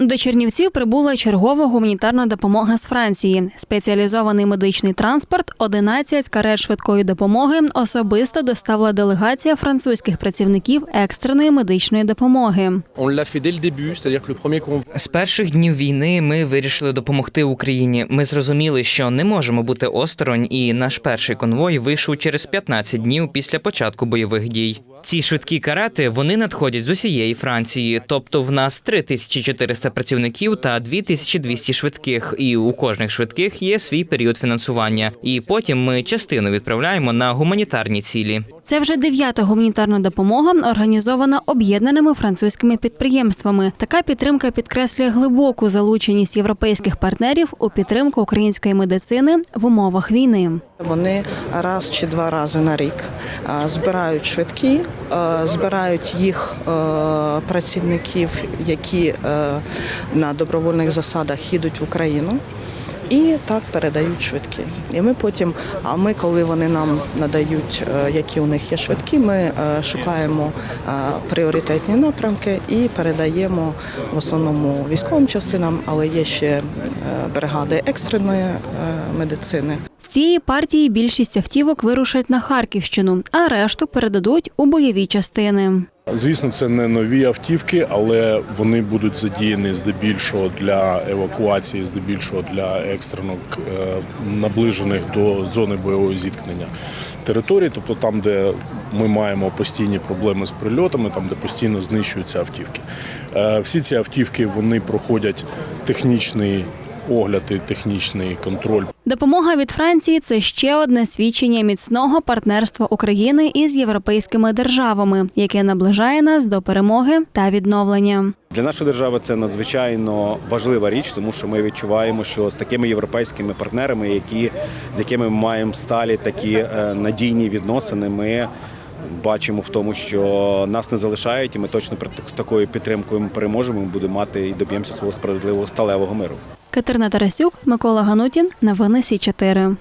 До Чернівців прибула чергова гуманітарна допомога з Франції. Спеціалізований медичний транспорт, 11 карет швидкої допомоги особисто доставила делегація французьких працівників екстреної медичної допомоги. З перших днів війни ми вирішили допомогти Україні. Ми зрозуміли, що не можемо бути осторонь, і наш перший конвой вийшов через 15 днів після початку бойових дій. Ці швидкі карети вони надходять з усієї Франції, тобто в нас 3400 працівників та 2200 швидких, і у кожних швидких є свій період фінансування. І потім ми частину відправляємо на гуманітарні цілі. Це вже дев'ята гуманітарна допомога, організована об'єднаними французькими підприємствами. Така підтримка підкреслює глибоку залученість європейських партнерів у підтримку української медицини в умовах війни. Вони раз чи два рази на рік збирають швидкі, збирають їх е, працівників, які е, на добровольних засадах їдуть в Україну. І так передають швидкі. І ми потім, а ми, коли вони нам надають, е, які у них є швидкі, ми е, шукаємо е, пріоритетні напрямки і передаємо в основному військовим частинам, але є ще бригади екстреної медицини. З цієї партії більшість автівок вирушать на Харківщину, а решту передадуть у бойові частини. Звісно, це не нові автівки, але вони будуть задіяні здебільшого для евакуації, здебільшого для екстрено е, наближених до зони бойового зіткнення територій, тобто там, де ми маємо постійні проблеми з прильотами, там де постійно знищуються автівки. Е, Всі ці автівки вони проходять технічний огляд і технічний контроль Допомога від Франції це ще одне свідчення міцного партнерства України із європейськими державами, яке наближає нас до перемоги та відновлення. Для нашої держави це надзвичайно важлива річ, тому що ми відчуваємо, що з такими європейськими партнерами, які з якими ми маємо сталі такі е, надійні відносини, ми бачимо в тому, що нас не залишають, і ми точно при так- такою підтримкою ми переможемо. Ми будемо мати і доб'ємося свого справедливого сталевого миру. Катерина Тарасюк, Микола Ганутін, новини Сі 4